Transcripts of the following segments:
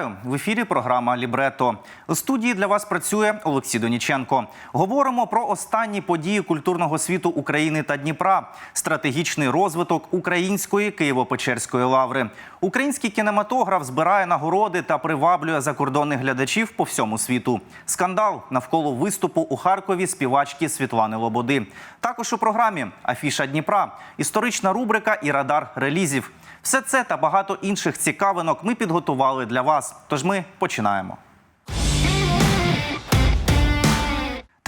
Вітаю в ефірі. Програма Лібрето. У студії для вас працює Олексій Доніченко. Говоримо про останні події культурного світу України та Дніпра, стратегічний розвиток української Києво-Печерської лаври. Український кінематограф збирає нагороди та приваблює закордонних глядачів по всьому світу. Скандал навколо виступу у Харкові співачки Світлани Лободи. Також у програмі Афіша Дніпра, історична рубрика і радар релізів. Все це та багато інших цікавинок ми підготували для вас. Тож ми починаємо.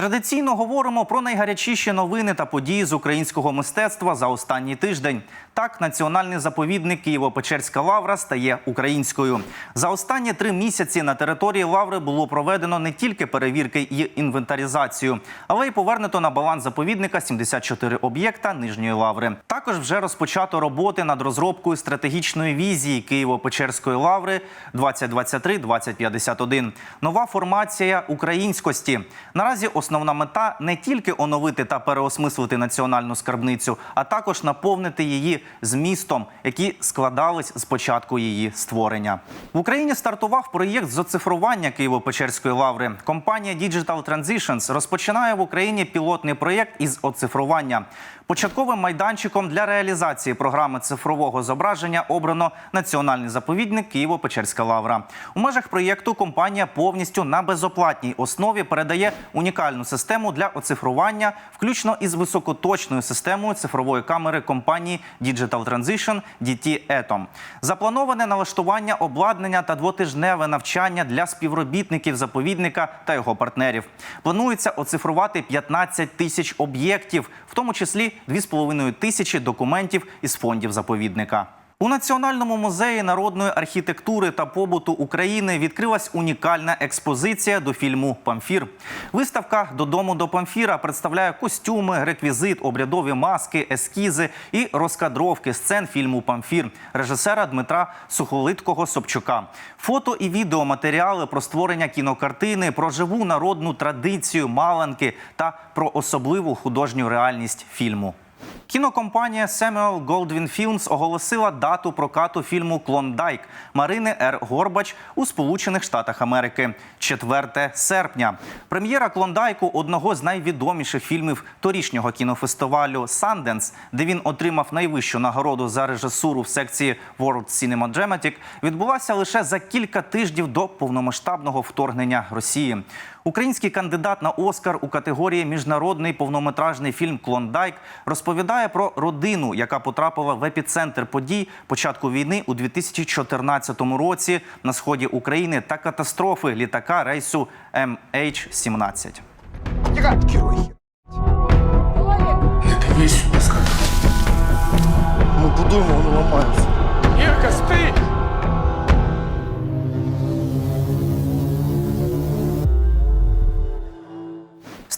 Традиційно говоримо про найгарячіші новини та події з українського мистецтва за останній тиждень. Так, національний заповідник Києво-Печерська лавра стає українською. За останні три місяці на території лаври було проведено не тільки перевірки і інвентаризацію, але й повернуто на баланс заповідника 74 об'єкта нижньої лаври. Також вже розпочато роботи над розробкою стратегічної візії Києво-Печерської лаври 2023-2051. Нова формація українськості. Наразі основна мета не тільки оновити та переосмислити національну скарбницю, а також наповнити її змістом, які складались з початку її створення. В Україні стартував проєкт з оцифрування Києво-Печерської лаври. Компанія Digital Transitions розпочинає в Україні пілотний проєкт із оцифрування. Початковим майданчиком для реалізації програми цифрового зображення обрано національний заповідник Києво-Печерська лавра. У межах проєкту компанія повністю на безоплатній основі передає унікальну систему для оцифрування, включно із високоточною системою цифрової камери компанії Digital Transition DT Atom. Заплановане налаштування обладнання та двотижневе навчання для співробітників заповідника та його партнерів. Планується оцифрувати 15 тисяч об'єктів, в тому числі 2,5 тисячі документів із фондів заповідника. У Національному музеї народної архітектури та побуту України відкрилась унікальна експозиція до фільму Памфір. Виставка Додому до Памфіра представляє костюми, реквізит, обрядові маски, ескізи і розкадровки сцен фільму Памфір режисера Дмитра Сухолиткого Собчука. Фото і відеоматеріали про створення кінокартини, про живу народну традицію маланки та про особливу художню реальність фільму. Кінокомпанія Samuel Goldwyn Films оголосила дату прокату фільму Клондайк Марини Р. Горбач у Сполучених Штатах Америки 4 серпня. Прем'єра Клондайку одного з найвідоміших фільмів торішнього кінофестивалю Санденс, де він отримав найвищу нагороду за режисуру в секції World Cinema Dramatic, відбулася лише за кілька тижнів до повномасштабного вторгнення Росії. Український кандидат на Оскар у категорії міжнародний повнометражний фільм Клондайк розповідає про родину, яка потрапила в епіцентр подій початку війни у 2014 році на сході України та катастрофи літака рейсу MH17. Не дивись, я сказав. Ми будуємо, воно ламається. Ірка, спи!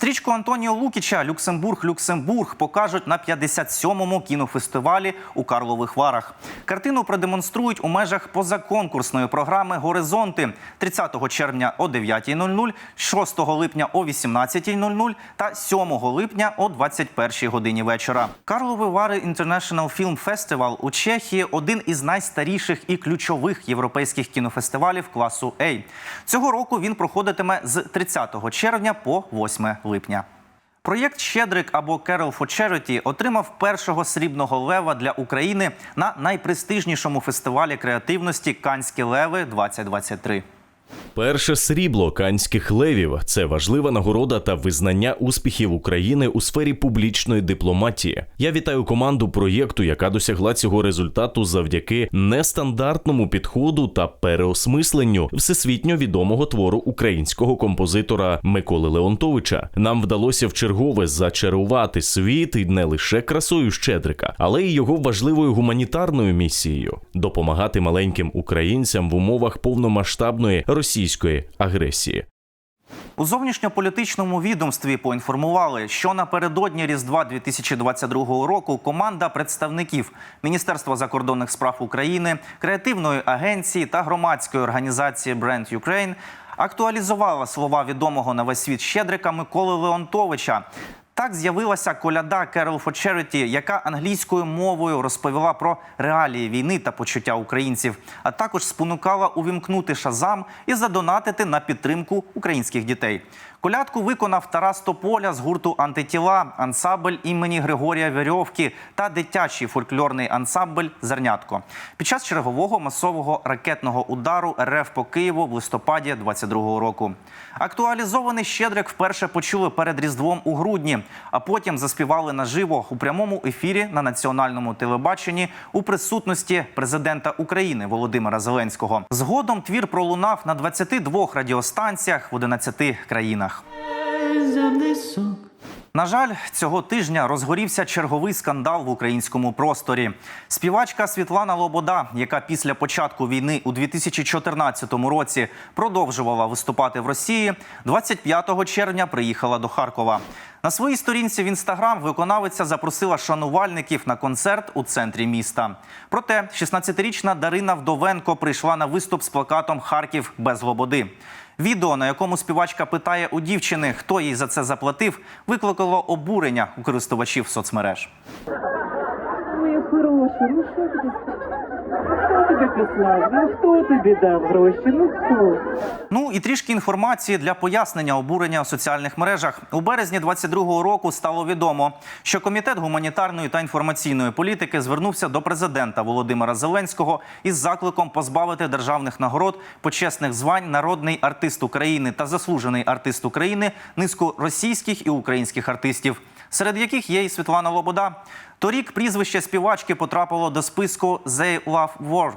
Стрічку Антоніо Лукіча Люксембург Люксембург покажуть на 57-му кінофестивалі у Карлових Варах. Картину продемонструють у межах позаконкурсної програми Горизонти 30 червня о 9.00, 6 липня о 18.00 та 7 липня о 21 годині вечора. Карлові Вари International Film Festival у Чехії один із найстаріших і ключових європейських кінофестивалів класу A. Цього року він проходитиме з 30 червня по 8 липня. Проєкт Щедрик або Carol for Charity отримав першого срібного лева для України на найпрестижнішому фестивалі креативності Канські леви 2023 Перше срібло канських левів це важлива нагорода та визнання успіхів України у сфері публічної дипломатії. Я вітаю команду проєкту, яка досягла цього результату завдяки нестандартному підходу та переосмисленню всесвітньо відомого твору українського композитора Миколи Леонтовича. Нам вдалося вчергове зачарувати світ і не лише красою Щедрика, але й його важливою гуманітарною місією допомагати маленьким українцям в умовах повномасштабної російської агресії. У зовнішньополітичному відомстві поінформували, що напередодні Різдва 2022 року команда представників Міністерства закордонних справ України, креативної агенції та громадської організації Brand Ukraine актуалізувала слова відомого на весь світ Щедрика Миколи Леонтовича. Так з'явилася коляда Carol for Charity, яка англійською мовою розповіла про реалії війни та почуття українців, а також спонукала увімкнути шазам і задонатити на підтримку українських дітей. Колядку виконав Тарас Тополя з гурту Антитіла, ансамбль імені Григорія Вірьовки та дитячий фольклорний ансамбль Зернятко під час чергового масового ракетного удару РФ по Києву в листопаді 22-го року. Актуалізований Щедрик вперше почули перед Різдвом у грудні, а потім заспівали наживо у прямому ефірі на національному телебаченні у присутності президента України Володимира Зеленського. Згодом твір пролунав на 22 радіостанціях в 11 країнах. На жаль, цього тижня розгорівся черговий скандал в українському просторі. Співачка Світлана Лобода, яка після початку війни у 2014 році продовжувала виступати в Росії, 25 червня приїхала до Харкова. На своїй сторінці в інстаграм виконавиця запросила шанувальників на концерт у центрі міста. Проте 16-річна Дарина Вдовенко прийшла на виступ з плакатом Харків без лободи. Відео, на якому співачка питає у дівчини, хто їй за це заплатив, викликало обурення у користувачів соцмереж. Хороша, ну що тобі? Хто тобі послав? Ну хто тобі дав гроші? Ну хто? Ну і трішки інформації для пояснення обурення у соціальних мережах. У березні 22-го року стало відомо, що комітет гуманітарної та інформаційної політики звернувся до президента Володимира Зеленського із закликом позбавити державних нагород почесних звань народний артист України та заслужений артист України низку російських і українських артистів, серед яких є і Світлана Лобода. Торік прізвище співачки потрапило до списку «They Love War»,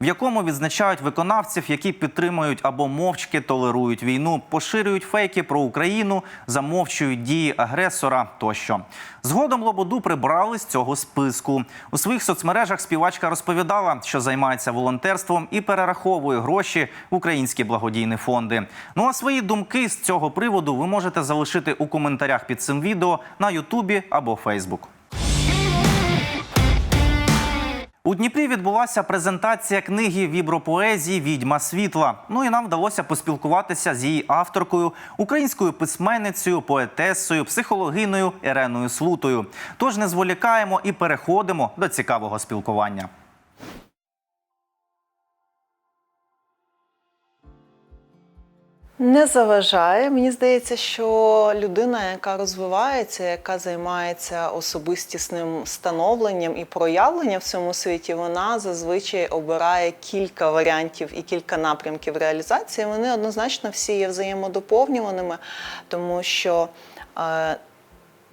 в якому відзначають виконавців, які підтримують або мовчки толерують війну, поширюють фейки про Україну, замовчують дії агресора тощо. Згодом Лободу прибрали з цього списку. У своїх соцмережах співачка розповідала, що займається волонтерством і перераховує гроші в українські благодійні фонди. Ну а свої думки з цього приводу ви можете залишити у коментарях під цим відео на Ютубі або Фейсбук. У Дніпрі відбулася презентація книги вібропоезії Відьма світла. Ну і нам вдалося поспілкуватися з її авторкою, українською письменницею, поетесою, психологиною Іреною Слутою. Тож не зволікаємо і переходимо до цікавого спілкування. Не заважає. Мені здається, що людина, яка розвивається, яка займається особистісним становленням і проявленням в цьому світі, вона зазвичай обирає кілька варіантів і кілька напрямків реалізації. Вони однозначно всі є взаємодоповнюваними, тому що.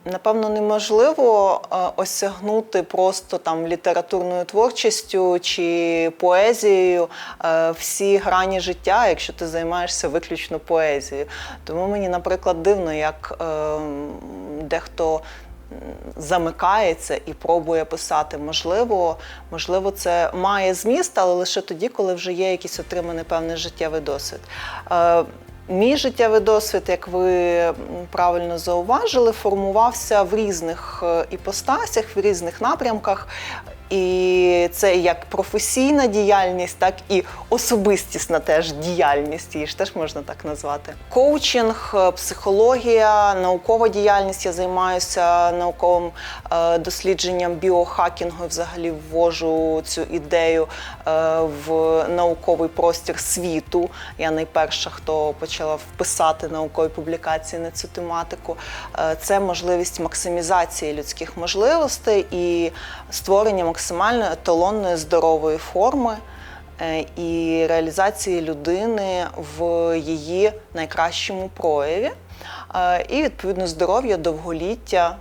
Напевно, неможливо е, осягнути просто там літературною творчістю чи поезією е, всі грані життя, якщо ти займаєшся виключно поезією. Тому мені, наприклад, дивно, як е, дехто замикається і пробує писати. Можливо, можливо, це має зміст, але лише тоді, коли вже є якийсь отриманий певний життєвий досвід. Мій життєвий досвід, як ви правильно зауважили, формувався в різних е, іпостасях, в різних напрямках. І це як професійна діяльність, так і особистісна теж діяльність, її ж теж можна так назвати. Коучинг, е, психологія, наукова діяльність. Я займаюся науковим е, дослідженням біохакінгу. Взагалі ввожу цю ідею е, в науковий простір світу. Я найперша, хто почала вписати наукові публікації на цю тематику. Це можливість максимізації людських можливостей і створення максимально еталонної здорової форми е, і реалізації людини в її найкращому прояві, Е, і відповідно здоров'я, довголіття,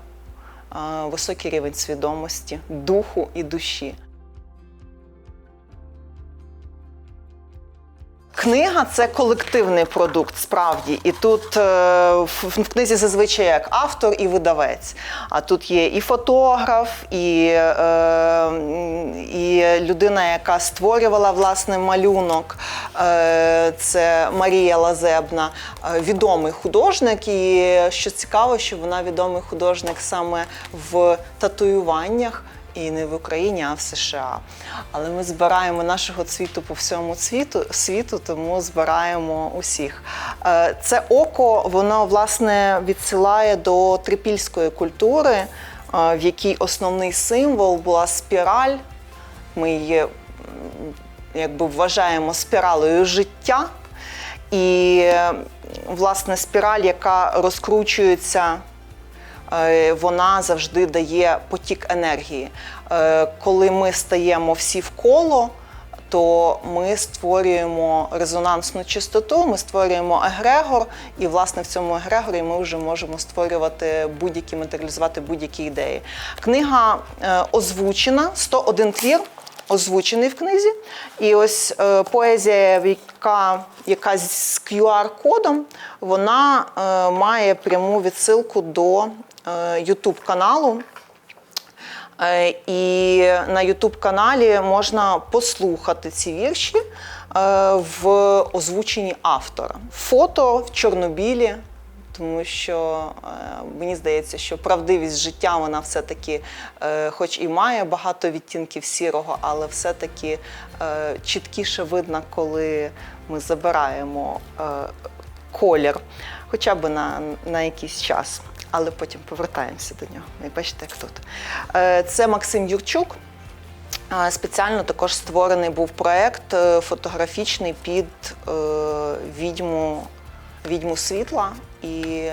е, високий рівень свідомості, духу і душі. Книга це колективний продукт, справді. І тут е, в, книзі зазвичай як автор і видавець. А тут є і фотограф, і, е, і людина, яка створювала власне малюнок. Е, це Марія Лазебна, відомий художник. І що цікаво, що вона відомий художник саме в татуюваннях і не в Україні, а в США. Але ми збираємо нашого цвіту по всьому світу, світу тому збираємо усіх. Е, Це око, воно власне відсилає до трипільської культури, е, в якій основний символ була спіраль. Ми її якби вважаємо спіралею життя. І власне спіраль, яка розкручується, вона завжди дає потік енергії. Е, Коли ми стаємо всі в коло, то ми створюємо резонансну чистоту, ми створюємо егрегор, і власне в цьому егрегорі ми вже можемо створювати будь-які матеріалізувати будь-які ідеї. Книга е, озвучена, 101 твір озвучений в книзі. І ось е, поезія, яка, яка з QR-кодом, вона е, має пряму відсилку до е, YouTube каналу. Е, І на YouTube каналі можна послухати ці вірші е, в озвученні автора. Фото в чорнобілі, тому що е, мені здається, що правдивість життя вона все-таки, е, хоч і має багато відтінків сірого, але все-таки е, чіткіше видно, коли ми забираємо е, колір, хоча б на, на якийсь час. Але потім повертаємося до нього. І бачите, як тут. Е, Це Максим Юрчук. Спеціально також створений був проект е, фотографічний під е, відьму, відьму світла, і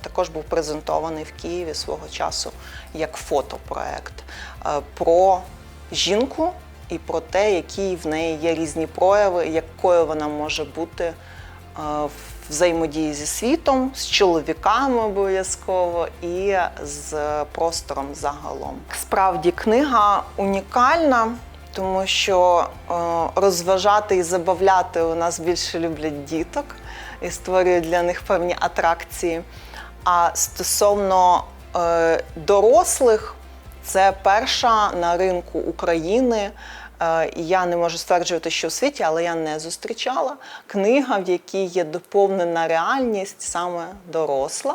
також був презентований в Києві свого часу як фотопроект про жінку і про те, які в неї є різні прояви, якою вона може бути в взаємодії зі світом, з чоловіками обов'язково і з простором загалом. Справді книга унікальна, тому що е, розважати і забавляти у нас більше люблять діток і створюють для них певні атракції. А стосовно е, дорослих, це перша на ринку України. Е, Я не можу стверджувати, що у світі, але я не зустрічала книга, в якій є доповнена реальність, саме доросла.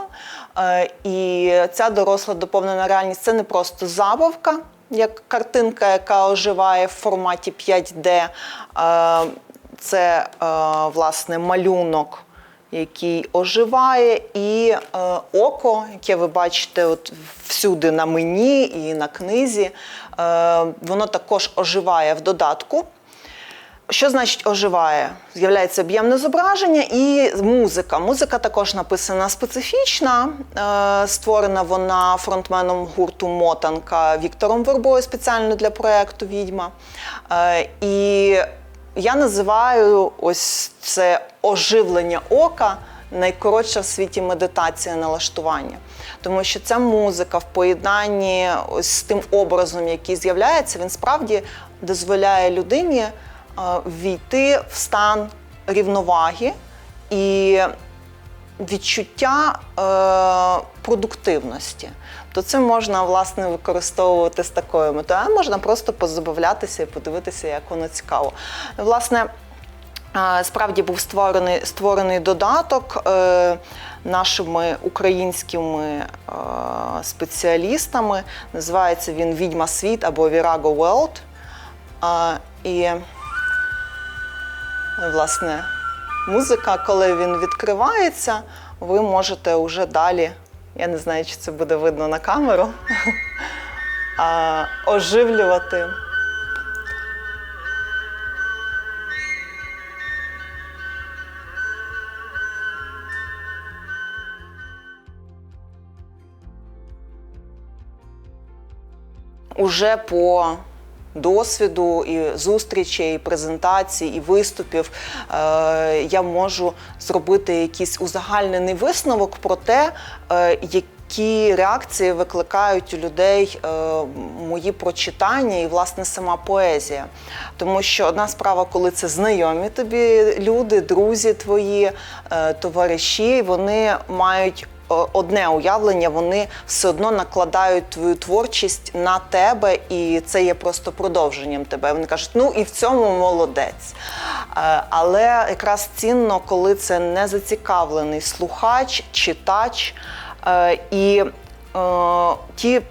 Е, І ця доросла доповнена реальність це не просто забавка, як картинка, яка оживає в форматі 5D. Е, Це власне малюнок який оживає, і е, око, яке ви бачите от всюди на мені і на книзі, воно також оживає в додатку. Що значить оживає? З'являється об'ємне зображення і музика. Музика також написана специфічна. Е, Створена вона фронтменом гурту Мотанка Віктором Вербою спеціально для проєкту Відьма. Е, І я називаю ось це оживлення ока найкоротша в світі медитація налаштування. Тому що ця музика в поєднанні ось з тим образом, який з'являється, він справді дозволяє людині е, війти в стан рівноваги і відчуття е, продуктивності. То це можна власне використовувати з такою метою, а можна просто позабавлятися і подивитися, як воно цікаво. Власне, справді був створений, створений додаток е, нашими українськими е, спеціалістами. Називається він Відьма Світ або Virago World. І власне музика, коли він відкривається, ви можете вже далі, я не знаю, чи це буде видно на камеру, оживлювати. Уже по досвіду і зустрічей, і презентацій, і виступів е, я можу зробити якийсь узагальнений висновок про те, е, які реакції викликають у людей е, мої прочитання і власне сама поезія. Тому що одна справа, коли це знайомі тобі люди, друзі твої, товариші, вони мають одне уявлення, вони все одно накладають твою творчість на тебе, і це є просто продовженням тебе. Вони кажуть, ну і в цьому молодець. Е, Але якраз цінно, коли це не зацікавлений слухач, читач. е, І е, ті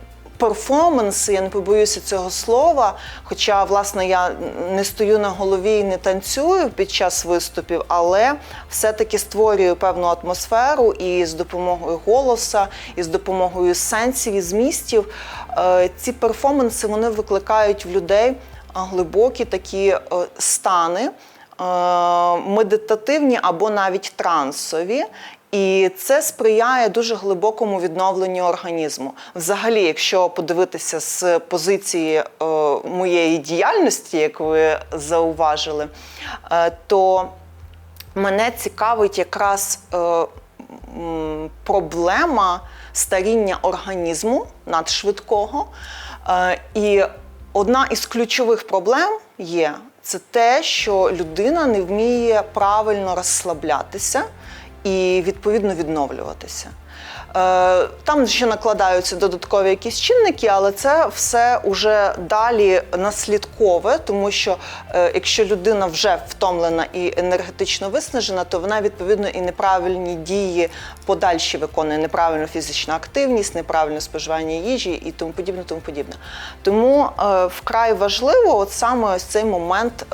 перформанси, я не побоюся цього слова. Хоча, власне, я не стою на голові і не танцюю під час виступів, але все-таки створюю певну атмосферу і з допомогою голоса, і з допомогою сенсів і змістів. е, Ці перформанси вони викликають в людей глибокі такі е, стани, е, медитативні або навіть трансові. І це сприяє дуже глибокому відновленню організму. Взагалі, якщо подивитися з позиції е, моєї діяльності, як ви зауважили, е, то мене цікавить якраз е, проблема старіння організму надшвидкого. І одна із ключових проблем є це те, що людина не вміє правильно розслаблятися і відповідно відновлюватися. Е, Там ще накладаються додаткові якісь чинники, але це все вже далі наслідкове, тому що е, якщо людина вже втомлена і енергетично виснажена, то вона відповідно і неправильні дії подальші виконує неправильну фізичну активність, неправильне споживання їжі і тому подібне. Тому подібне. Тому е, вкрай важливо, от саме ось цей момент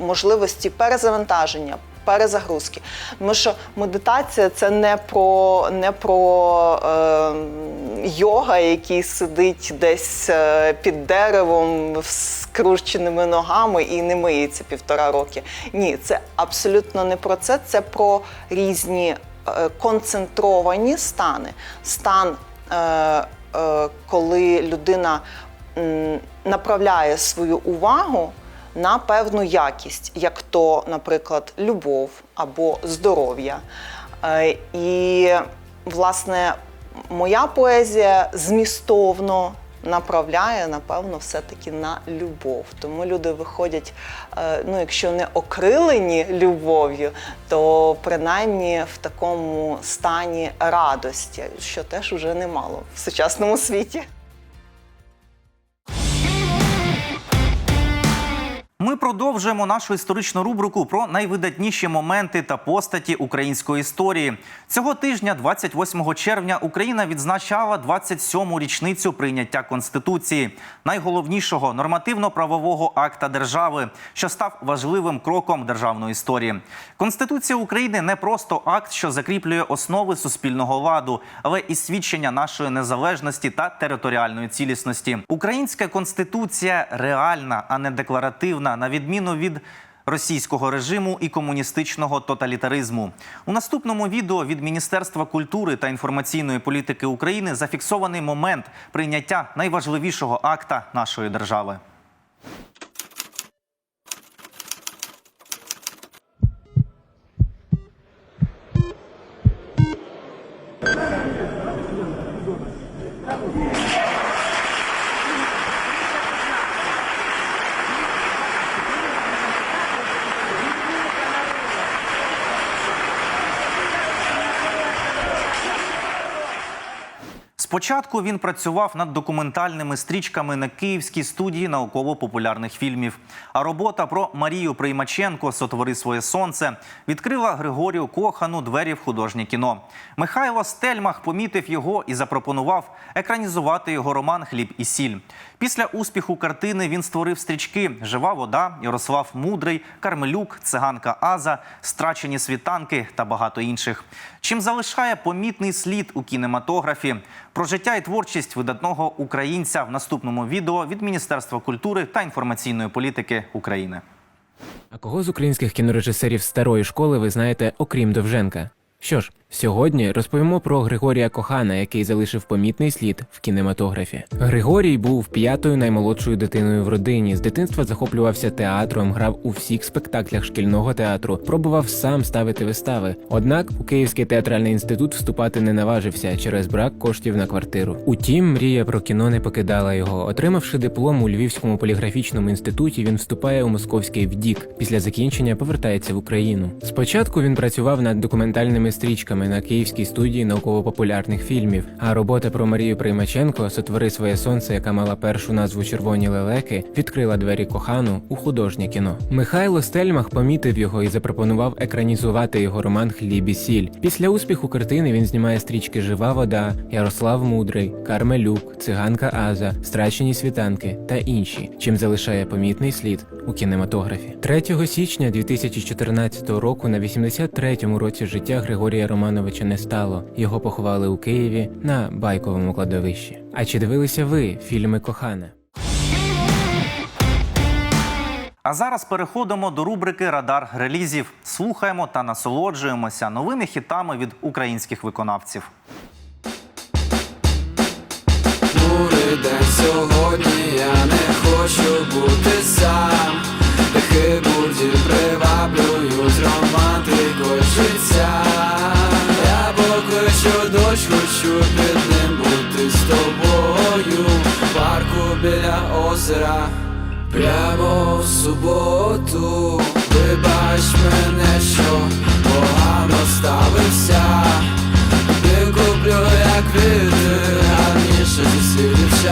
можливості перезавантаження перезагрузки. Тому що медитація це не про, не про е, йога, який сидить десь е, під деревом з скрученими ногами і не миється півтора роки. Ні, це абсолютно не про це. Це про різні е, концентровані стани. Стан, е, е, коли людина направляє свою увагу на певну якість, як то, наприклад, любов або здоров'я. Е, І, власне, моя поезія змістовно направляє, напевно, все-таки на любов. Тому люди виходять, е, ну, якщо не окрилені любов'ю, то принаймні в такому стані радості, що теж уже немало в сучасному світі. Ми продовжуємо нашу історичну рубрику про найвидатніші моменти та постаті української історії. Цього тижня, 28 червня, Україна відзначала 27-му річницю прийняття конституції, найголовнішого нормативно-правового акта держави, що став важливим кроком державної історії. Конституція України не просто акт, що закріплює основи суспільного ладу, але і свідчення нашої незалежності та територіальної цілісності. Українська конституція реальна, а не декларативна, на відміну від російського режиму і комуністичного тоталітаризму. У наступному відео від Міністерства культури та інформаційної політики України зафіксований момент прийняття найважливішого акта нашої держави. Спочатку він працював над документальними стрічками на київській студії науково-популярних фільмів. А робота про Марію Приймаченко Сотвори своє сонце відкрила Григорію Кохану двері в художнє кіно. Михайло Стельмах помітив його і запропонував екранізувати його роман Хліб і сіль. Після успіху картини він створив стрічки Жива вода, Ярослав Мудрий, Кармелюк, Циганка Аза, Страчені світанки та багато інших. Чим залишає помітний слід у кінематографі про життя і творчість видатного українця в наступному відео від Міністерства культури та інформаційної політики України. А кого з українських кінорежисерів старої школи ви знаєте, окрім Довженка? Що ж, сьогодні розповімо про Григорія Кохана, який залишив помітний слід в кінематографі. Григорій був п'ятою наймолодшою дитиною в родині. З дитинства захоплювався театром, грав у всіх спектаклях шкільного театру, пробував сам ставити вистави. Однак у Київський театральний інститут вступати не наважився через брак коштів на квартиру. Утім, мрія про кіно не покидала його. Отримавши диплом у Львівському поліграфічному інституті, він вступає у московський ВДІК. Після закінчення повертається в Україну. Спочатку він працював над документальними стрічками, роками на Київській студії науково-популярних фільмів. А робота про Марію Приймаченко Сотвори своє сонце, яка мала першу назву Червоні лелеки, відкрила двері кохану у художнє кіно. Михайло Стельмах помітив його і запропонував екранізувати його роман Хліб і сіль. Після успіху картини він знімає стрічки Жива вода, Ярослав Мудрий, Кармелюк, Циганка Аза, Страчені світанки та інші, чим залишає помітний слід у кінематографі. 3 січня 2014 року на 83-му році життя Григорія Романовича не стало. Його поховали у Києві на байковому кладовищі. А чи дивилися ви фільми Кохана? А зараз переходимо до рубрики Радар релізів. Слухаємо та насолоджуємося новими хітами від українських виконавців. Бурий день сьогодні, я не хочу бути сам. Тихі буді приваблюють романтикою життя. Я хочу під ним бути з тобою. В парку біля озера, прямо в суботу. Вибач мене, що погано ставився. Ти куплю, як квіти, гарніше зі всіх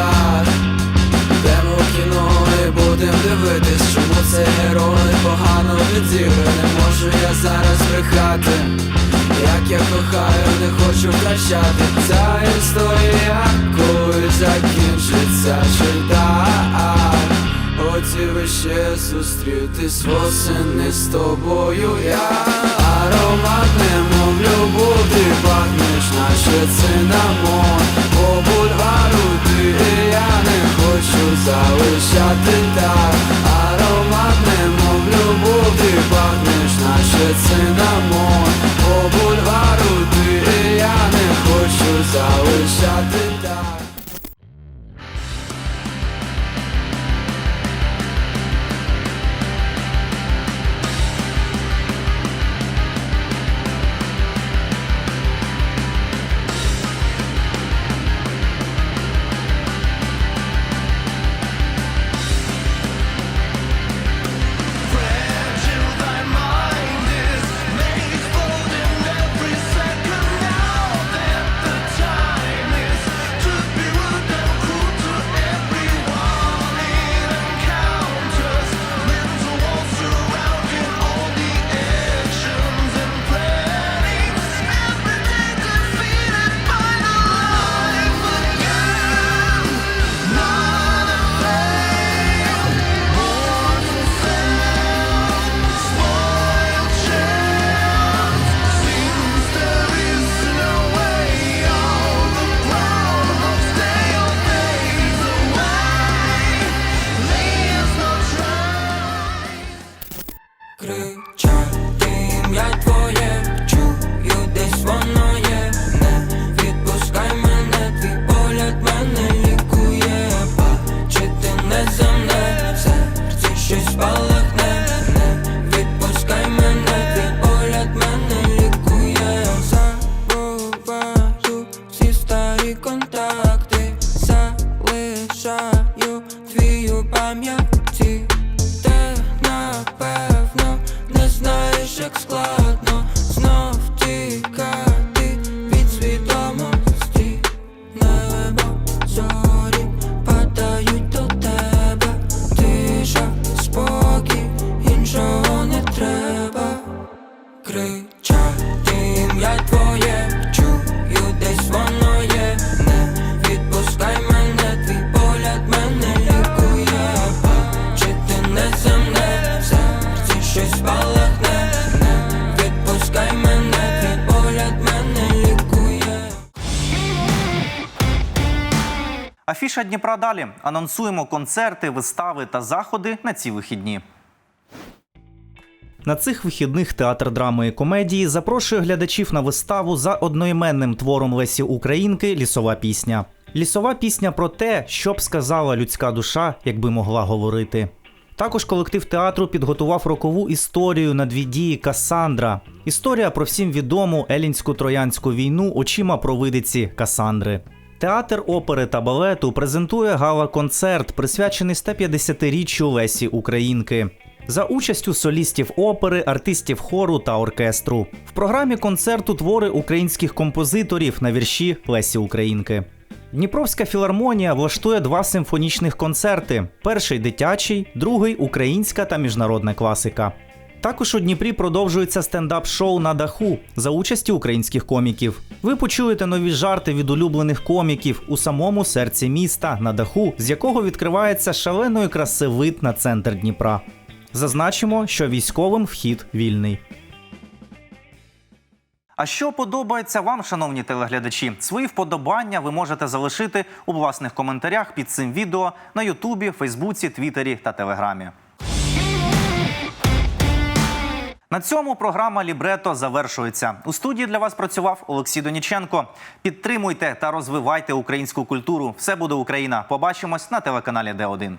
Йдемо в кіно і будем дивитись, чому цей герой погано відіграє Не можу я зараз брехати, як я кохаю, хочу втрачати Ця історія колись закінчиться, чи так Хотів ще зустрітись восени з тобою я. Аромат немов любов, ти пахнеш, наче цинамон. По бульвару ти і я не хочу залишати так. Аромат немов любов, ти пахнеш, наче цинамон. По бульвару ти хочу залишати так кричати Афіша Дніпра далі. Анонсуємо концерти, вистави та заходи на ці вихідні. На цих вихідних театр драми і комедії запрошує глядачів на виставу за одноіменним твором Лесі Українки Лісова пісня. Лісова пісня про те, що б сказала людська душа, якби могла говорити. Також колектив театру підготував рокову історію на дві дії Касандра. Історія про всім відому елінську троянську війну очима провидиці Касандри. Театр опери та балету презентує гала-концерт, присвячений 150-річчю Лесі Українки. за участю солістів опери, артистів хору та оркестру. В програмі концерту твори українських композиторів на вірші Лесі Українки. Дніпровська філармонія влаштує два симфонічних концерти: перший дитячий, другий українська та міжнародна класика. Також у Дніпрі продовжується стендап-шоу на даху за участі українських коміків. Ви почуєте нові жарти від улюблених коміків у самому серці міста на даху, з якого відкривається шаленої краси вид на центр Дніпра. Зазначимо, що військовим вхід вільний. А що подобається вам, шановні телеглядачі? Свої вподобання ви можете залишити у власних коментарях під цим відео на Ютубі, Фейсбуці, Твіттері та Телеграмі. На цьому програма Лібрето завершується. У студії для вас працював Олексій Доніченко. Підтримуйте та розвивайте українську культуру. Все буде Україна. Побачимось на телеканалі Д1.